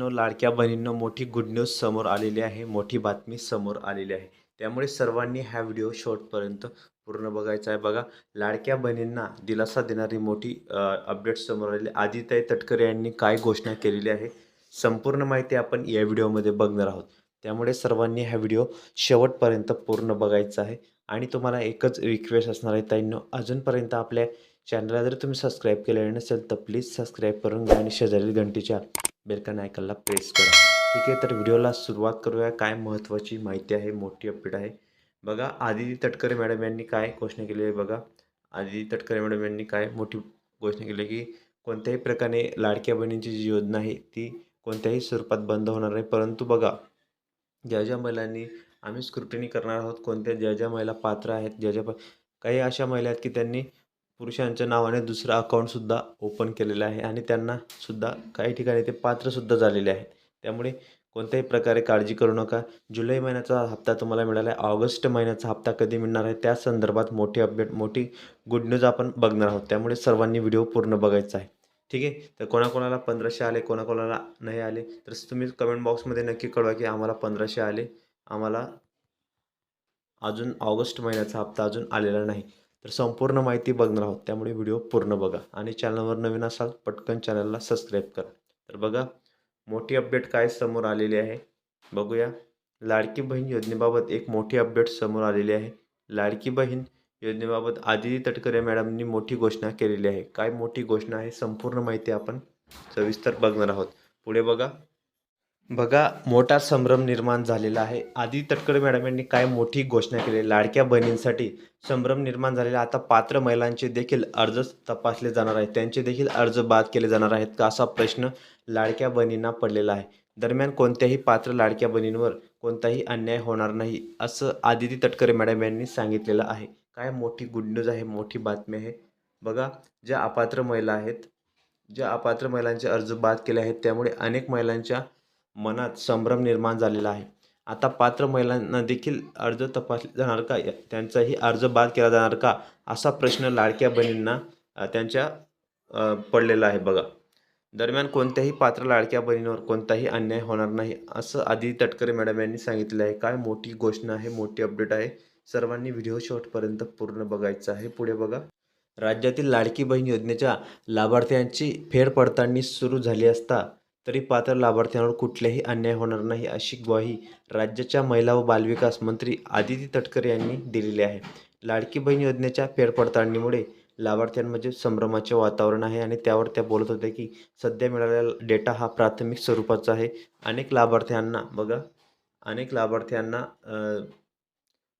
मित्रांनो लाडक्या बहिणींनो मोठी गुड न्यूज समोर आलेली आहे. मोठी बातमी समोर आलेली आहे. त्यामुळे सर्वांनी हा व्हिडिओ शेवटपर्यंत पूर्ण बघायचा आहे. बघा लाडक्या बहिणींना दिलासा देणारी मोठी अपडेट समोर आलेली आदिताई तटकरे यांनी काय घोषणा केलेली आहे संपूर्ण माहिती आपण या व्हिडिओमध्ये बघणार आहोत. त्यामुळे सर्वांनी हा व्हिडिओ शेवटपर्यंत पूर्ण बघायचा आहे. आणि तुम्हाला एकच रिक्वेस्ट असणार आहे ताईंनो अजूनपर्यंत आपल्या चॅनलला जर तुम्ही सबस्क्राईब केलेलं नसेल तर प्लीज सबस्क्राईब करून घ्या आणि शेजारील घंटीच्या बेलकन आयकनला प्रेस करा. ठीक आहे तर व्हिडिओला सुरुवात करूया. काय महत्त्वाची माहिती आहे मोठी अपडेट आहे. बघा आदिती तटकरे मॅडम यांनी काय घोषणा केली आहे बघा. आदिती तटकरे मॅडम यांनी काय मोठी घोषणा केली आहे की कोणत्याही प्रकारे लाडक्या बहिणींची जी योजना आहे ती कोणत्याही स्वरूपात बंद होणार नाही. परंतु बघा ज्या ज्या महिलांनी आम्ही स्क्रुटिनी करणार आहोत कोणत्या ज्या ज्या महिला पात्र आहेत ज्या ज्या काही अशा महिला आहेत की त्यांनी पुरुषांच्या नावाने दुसरं अकाउंटसुद्धा ओपन केलेलं आहे आणि त्यांनासुद्धा काही ठिकाणी ते पात्रसुद्धा झालेले आहेत. त्यामुळे कोणत्याही प्रकारे काळजी करू नका. जुलै महिन्याचा हप्ता तुम्हाला मिळाला आहे. ऑगस्ट महिन्याचा हप्ता कधी मिळणार आहे? त्या संदर्भात मोठी अपडेट मोठी गुड न्यूज आपण बघणार आहोत. त्यामुळे सर्वांनी व्हिडिओ पूर्ण बघायचा आहे. ठीक आहे? तर कोणाकोणाला पंधराशे आले कोणाकोणाला नाही आले? तर तुम्ही कमेंट बॉक्समध्ये नक्की कळवा की आम्हाला पंधराशे आले. आम्हाला अजून ऑगस्ट महिन्याचा हप्ता अजून आलेला नाही. तर संपूर्ण माहिती बघणार आहोत. त्यामुळे व्हिडिओ पूर्ण बघा. आणि चॅनलवर नवीन असाल पटकन चॅनलला सबस्क्राईब करा. तर बघा मोठी अपडेट काय समोर आलेली आहे? बघूया. लाडकी बहीण योजनेबाबत एक मोठी अपडेट समोर आलेली आहे. लाडकी बहीण योजनेबाबत आदिती तटकरे मॅडमनी मोठी घोषणा केलेली आहे. काय मोठी घोषणा आहे संपूर्ण माहिती आपण सविस्तर बघणार आहोत. पुढे बघा. बघा मोठा संभ्रम निर्माण झालेला आहे. आधी तटकरे मॅडम यांनी काय मोठी घोषणा केली? आहे. लाडक्या बहिणींसाठी संभ्रम निर्माण झालेला आता पात्र महिलांचे देखील अर्ज तपासले जाणार आहेत. त्यांचे देखील अर्ज बाद केले जाणार आहेत का असा प्रश्न लाडक्या बहिणींना पडलेला आहे. दरम्यान कोणत्याही पात्र लाडक्या बहिणींवर कोणताही अन्याय होणार नाही असं आदिती तटकरे मॅडम यांनी सांगितलेलं आहे. काय मोठी गुड न्यूज आहे मोठी बातमी आहे. बघा ज्या अपात्र महिला आहेत ज्या अपात्र महिलांचे अर्ज बाद केले आहेत त्यामुळे अनेक महिलांच्या मनात संभ्रम निर्माण झालेला आहे. आता पात्र महिलांना देखील अर्ज तपासले जाणार का? त्यांचाही अर्ज बाद केला जाणार का? असा प्रश्न लाडक्या बहिणींना त्यांच्या पडलेला आहे बघा. दरम्यान कोणत्याही पात्र लाडक्या बहिणींवर कोणताही अन्याय होणार नाही असं आधी तटकरे मॅडम यांनी सांगितलं आहे. काय मोठी घोषणा आहे मोठी अपडेट आहे. सर्वांनी व्हिडिओ शेवटपर्यंत पूर्ण बघायचं आहे. पुढे बघा. राज्यातील लाडकी बहीण योजनेच्या लाभार्थ्यांची फेरपडताळणी सुरू झाली असता तरी पात्र लाभार्थ्यांवर कुठलाही अन्याय होणार नाही अशी ग्वाही राज्याच्या महिला व बालविकास मंत्री आदिती तटकरे यांनी दिलेली आहे. लाडकी बहीण योजनेच्या फेरपडताळणीमुळे लाभार्थ्यांमध्ये संभ्रमाचे वातावरण आहे आणि त्यावर त्या बोलत होत्या की सध्या मिळालेला डेटा हा प्राथमिक स्वरूपाचा आहे. अनेक लाभार्थ्यांना बघा अनेक लाभार्थ्यांना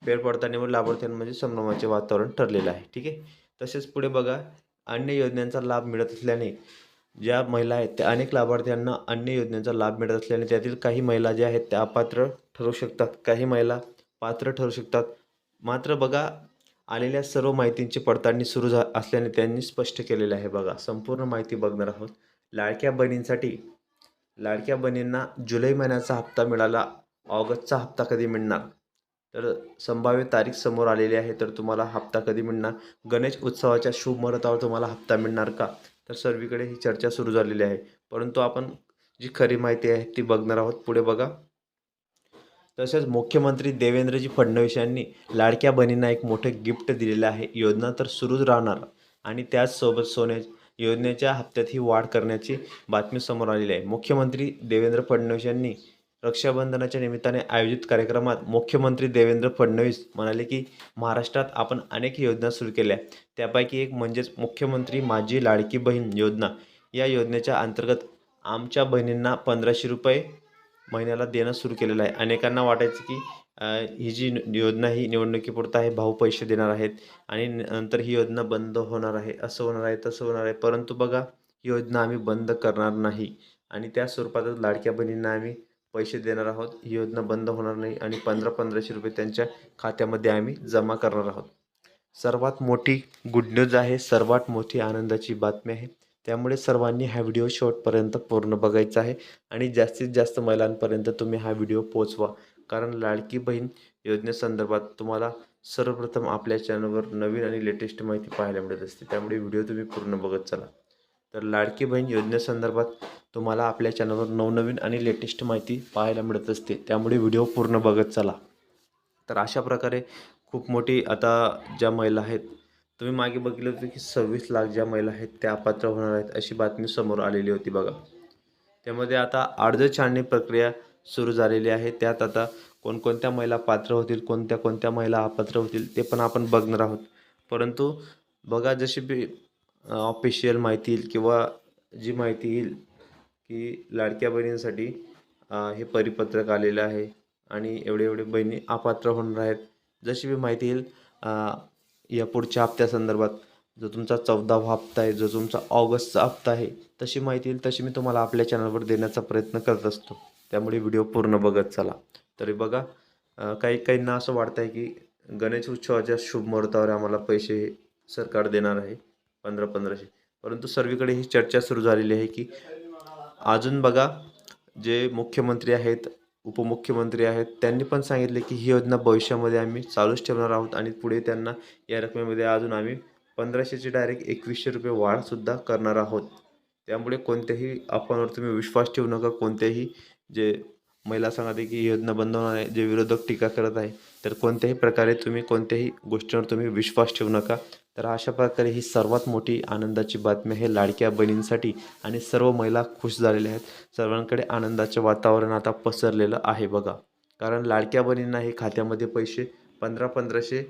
फेरपडताळणीमुळे लाभार्थ्यांमध्ये संभ्रमाचे वातावरण ठरलेलं आहे. ठीक आहे? तसेच पुढे बघा अन्य योजनांचा लाभ मिळत असल्याने ज्या महिला आहेत त्या अनेक लाभार्थ्यांना अन्य योजनेचा लाभ मिळत असल्याने त्यातील काही महिला ज्या आहेत त्या अपात्र ठरू शकतात. काही महिला पात्र ठरू शकतात. मात्र बघा आलेल्या सर्व माहितींची पडताळणी सुरू झा असल्याने त्यांनी स्पष्ट केलेलं आहे बघा. संपूर्ण माहिती बघणार आहोत. लाडक्या बहिणींसाठी लाडक्या बहिणींना जुलै महिन्याचा हप्ता मिळाला. ऑगस्टचा हप्ता कधी मिळणार? तर संभाव्य तारीख समोर आलेली आहे. तर तुम्हाला हप्ता कधी मिळणार? गणेश उत्सवाच्या शुभ मुहूर्तावर तुम्हाला हप्ता मिळणार का? तर सर्वीकडे ही चर्चा सुरू झालेली आहे. परंतु आपण जी खरी माहिती आहे ती बघणार आहोत. पुढे बघा. तसेच मुख्यमंत्री देवेंद्रजी फडणवीस यांनी लाडक्या बहिणींना एक मोठं गिफ्ट दिलेलं आहे. योजना तर सुरूच राहणार आणि त्याचसोबत सोन्या योजनेच्या हप्त्यात ही वाढ करण्याची बातमी समोर आलेली आहे. मुख्यमंत्री देवेंद्र फडणवीस यांनी रक्षाबंधनाच्या निमित्ताने आयोजित कार्यक्रमात मुख्यमंत्री देवेंद्र फडणवीस म्हणाले की महाराष्ट्रात आपण अनेक योजना सुरू केल्या. त्यापैकी एक म्हणजेच मुख्यमंत्री माझी लाडकी बहीण योजना. या योजनेच्या अंतर्गत आमच्या बहिणींना पंधराशे रुपये महिन्याला देणं सुरू केलेलं आहे. अनेकांना वाटायचं की ही जी योजना ही निवडणुकीपुरता आहे भाऊ पैसे देणार आहेत आणि नंतर ही योजना बंद होणार आहे असं होणार आहे तसं होणार आहे. परंतु बघा ही योजना आम्ही बंद करणार नाही. आणि त्या स्वरूपातच लाडक्या बहिणींना आम्ही पैसे देणार आहोत. ही योजना बंद होणार नाही आणि पंधरा पंधराशे रुपये त्यांच्या खात्यामध्ये आम्ही जमा करणार आहोत. सर्वात मोठी गुड न्यूज आहे. सर्वात मोठी आनंदाची बातमी आहे. त्यामुळे सर्वांनी हा व्हिडिओ शेवटपर्यंत पूर्ण बघायचा आहे आणि जास्तीत जास्त महिलांपर्यंत तुम्ही हा व्हिडिओ पोचवा कारण लाडकी बहीण योजनेसंदर्भात तुम्हाला सर्वप्रथम आपल्या चॅनलवर नवीन आणि लेटेस्ट माहिती पाहायला मिळत असते. त्यामुळे व्हिडिओ तुम्ही पूर्ण बघत चला. तर लाडकी बहीण योजनेसंदर्भात तुम्हाला आपल्या चॅनलवर नवनवीन आणि लेटेस्ट माहिती पाहायला मिळत असते. त्यामुळे व्हिडिओ पूर्ण बघत चला. तर अशा प्रकारे खूप मोठी आता ज्या महिला आहेत तुम्ही मागे बघितलं होतं की सव्वीस लाख ज्या महिला आहेत त्या अपात्र होणार आहेत अशी बातमी समोर आलेली होती बघा. त्यामध्ये आता अर्ज छाननी प्रक्रिया सुरू झालेली आहे. त्यात आता कोणकोणत्या महिला पात्र होतील कोणत्या कोणत्या महिला अपात्र होतील ते पण आपण बघणार आहोत. परंतु बघा जशी बी ऑफिशियल माहिती येईल किंवा जी माहिती येईल की लाडक्या बहिणींसाठी हे परिपत्रक आलेलं आहे आणि एवढे एवढे बहिणी अपात्र होणार आहेत. जशी मी माहिती येईल या पुढच्या हप्त्यासंदर्भात जो तुमचा चौदावा हप्ता आहे जो तुमचा ऑगस्टचा हप्ता आहे तशी माहिती येईल तशी मी तुम्हाला आपल्या चॅनलवर देण्याचा प्रयत्न करत असतो. त्यामुळे व्हिडिओ पूर्ण बघत चला. तरी बघा काही काहींना असं वाटतं आहे की गणेश उत्सवाच्या शुभ मुहूर्तावर आम्हाला पैसे सरकार देणार आहे पंधरा पंधराशे. परंतु सर्वीकडे ही चर्चा सुरू झालेली आहे की अजून बघा जे मुख्यमंत्री आहेत उपमुख्यमंत्री आहेत त्यांनी पण सांगितले की ही योजना भविष्यामध्ये आम्ही चालूच ठेवणार आहोत आणि पुढे त्यांना या रकमेमध्ये अजून आम्ही पंधराशेचे डायरेक्ट एकवीसशे रुपये वाढसुद्धा करणार आहोत. त्यामुळे कोणत्याही अफवांवर तुम्ही विश्वास ठेवू नका. कोणत्याही जे महिला सांगते की ही योजना बंद होणार आहे जे विरोधक टीका करत आहे तर कोणत्याही प्रकारे तुम्ही कोणत्याही गोष्टीवर तुम्ही विश्वास ठेवू नका. तर अशा प्रकारे ही सर्वात मोठी आनंदाची बातमी आहे लाडक्या बहिणींसाठी आणि सर्व महिला खुश झालेल्या आहेत. सर्वांकडे आनंदाचे वातावरण आता पसरलेलं आहे बघा. कारण लाडक्या बहिणींना हे खात्यामध्ये पैसे पंधरा पंधराशे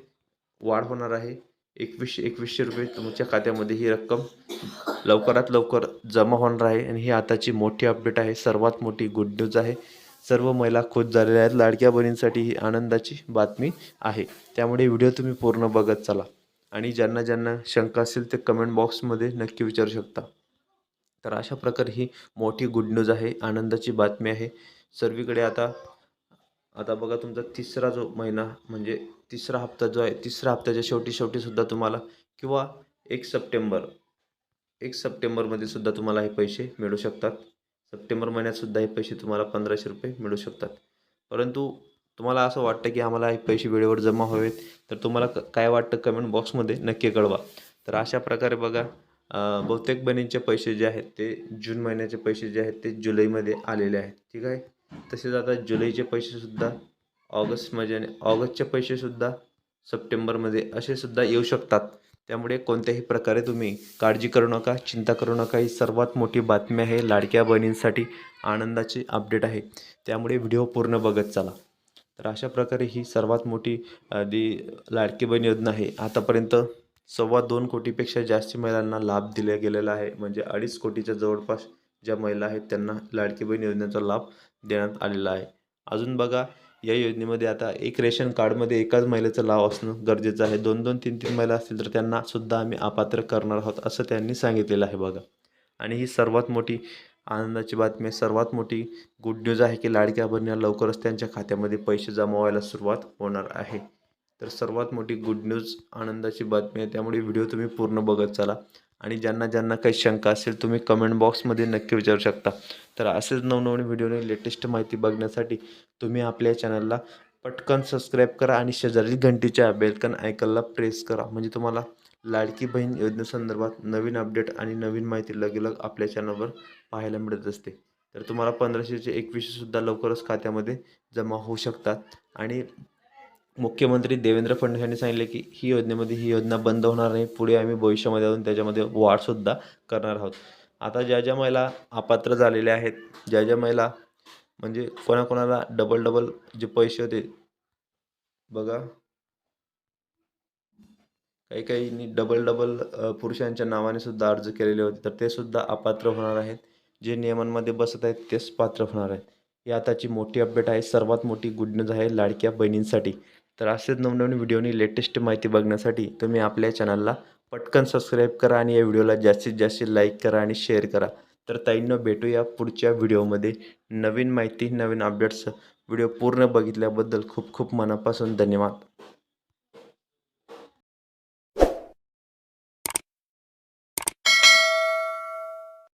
वाढ होणार आहे. एकवीसशे एकवीसशे रुपये तुमच्या खात्यामध्ये ही रक्कम लवकरात लवकर जमा होणार आहे आणि ही आताची मोठी अपडेट आहे. सर्वात मोठी गुड न्यूज आहे. सर्व महिला खुश झालेल्या आहेत. लाडक्या बहिणींसाठी ही आनंदाची बातमी आहे. त्यामुळे व्हिडिओ तुम्ही पूर्ण बघत चला. आणि ज्यांना ज्यांना शंका असेल ते कमेंट बॉक्समध्ये नक्की विचारू शकता. तर अशा प्रकारे ही मोठी गुड न्यूज आहे. आनंदाची बातमी आहे. सर्वीकडे आता आता बघा तुमचा तिसरा जो महिना म्हणजे तिसरा हप्ता जो आहे तिसरा हप्त्याच्या शेवटी शेवटीसुद्धा तुम्हाला किंवा एक सप्टेंबर एक सप्टेंबरमध्ये सुद्धा तुम्हाला हे पैसे मिळू शकतात. सप्टेंबर महिन्यात सुद्धा हे पैसे तुम्हाला पंधराशे रुपये मिळू शकतात. परंतु तुम्हाला असं वाटतं की आम्हाला हे पैसे वेळेवर जमा हवेत तर तुम्हाला क- काय वाटतं कमेंट बॉक्समध्ये नक्की कळवा. तर अशा प्रकारे बघा बहुतेक बहिणींचे पैसे जे आहेत ते जून महिन्याचे पैसे जे आहेत ते जुलैमध्ये आलेले आहेत. ठीक आहे? तसेच आता जुलैचे पैसेसुद्धा ऑगस्ट म्हणजे आणि ऑगस्टचे पैसेसुद्धा सप्टेंबरमध्ये असे सुद्धा येऊ शकतात. त्यामुळे कोणत्याही प्रकारे तुम्ही काळजी करू नका चिंता करू नका. ही सर्वात मोठी बातमी आहे लाडक्या बहिणींसाठी आनंदाची अपडेट आहे. त्यामुळे व्हिडिओ पूर्ण बघत चला. तर अशा प्रकारे ही सर्वात मोठी आधी लाडकी बहीण योजना आहे. आतापर्यंत सव्वा दोन कोटीपेक्षा जास्त महिलांना लाभ दिला गेलेला आहे. म्हणजे अडीच कोटीच्या जवळपास ज्या महिला आहेत त्यांना लाडकी बहीण योजनेचा लाभ देण्यात आलेला आहे. अजून बघा या योजनेमध्ये आता एक रेशन कार्डमध्ये एकाच महिलेचं लाव असणं गरजेचं आहे. दोन दोन तीन तीन महिला असतील तर त्यांना सुद्धा आम्ही अपात्र करणार आहोत असं त्यांनी सांगितलेलं आहे बघा. आणि ही सर्वात मोठी आनंदाची बातमी आहे. सर्वात मोठी गुड न्यूज आहे की लाडक्या बहिणीला लवकरच त्यांच्या खात्यामध्ये पैसे जमा व्हायला सुरुवात होणार आहे. तर सर्वात मोठी गुड न्यूज आनंदाची बातमी आहे. त्यामुळे व्हिडिओ तुम्ही पूर्ण बघत चला. आणि ज्यांना ज्यांना काही शंका असेल तुम्ही कमेंट बॉक्समध्ये नक्की विचारू शकता. तर असेच नवनवीन व्हिडिओने लेटेस्ट माहिती बघण्यासाठी तुम्ही आपल्या चॅनलला पटकन सबस्क्राईब करा आणि शेजारील घंटीच्या बेलकन आयकनला प्रेस करा. म्हणजे तुम्हाला लाडकी बहीण योजनेसंदर्भात नवीन अपडेट आणि नवीन माहिती लगेलग आपल्या चॅनलवर पाहायला मिळत असते. तर तुम्हाला पंधराशेचे एकवीसशेसुद्धा लवकरच खात्यामध्ये जमा होऊ शकतात. आणि मुख्यमंत्री देवेंद्र फडणवीस यांनी सांगितले की ही योजनेमध्ये ही योजना बंद होणार नाही. पुढे आम्ही भविष्यामध्ये अजून त्याच्यामध्ये वाढसुद्धा करणार आहोत. आता ज्या ज्या महिला अपात्र झालेल्या आहेत ज्या ज्या महिला म्हणजे कोणाकोणाला डबल डबल जे पैसे होते बघा. काही काहींनी डबल डबल पुरुषांच्या नावाने सुद्धा अर्ज केलेले होते तर ते सुद्धा अपात्र होणार आहेत. जे नियमांमध्ये बसत आहेत तेच पात्र होणार आहेत. ही आताची मोठी अपडेट आहे. सर्वात मोठी गुड न्यूज आहे लाडक्या बहिणींसाठी. तर असेच नवनवीन व्हिडिओनी लेटेस्ट माहिती बघण्यासाठी तुम्ही आपल्या चॅनलला पटकन सबस्क्राईब करा आणि या व्हिडिओला जास्तीत जास्त लाईक करा आणि शेअर करा. तर ताईंना भेटूया पुढच्या व्हिडिओमध्ये नवीन माहिती नवीन अपडेट्स व्हिडिओ पूर्ण बघितल्याबद्दल खूप खूप मनापासून धन्यवाद.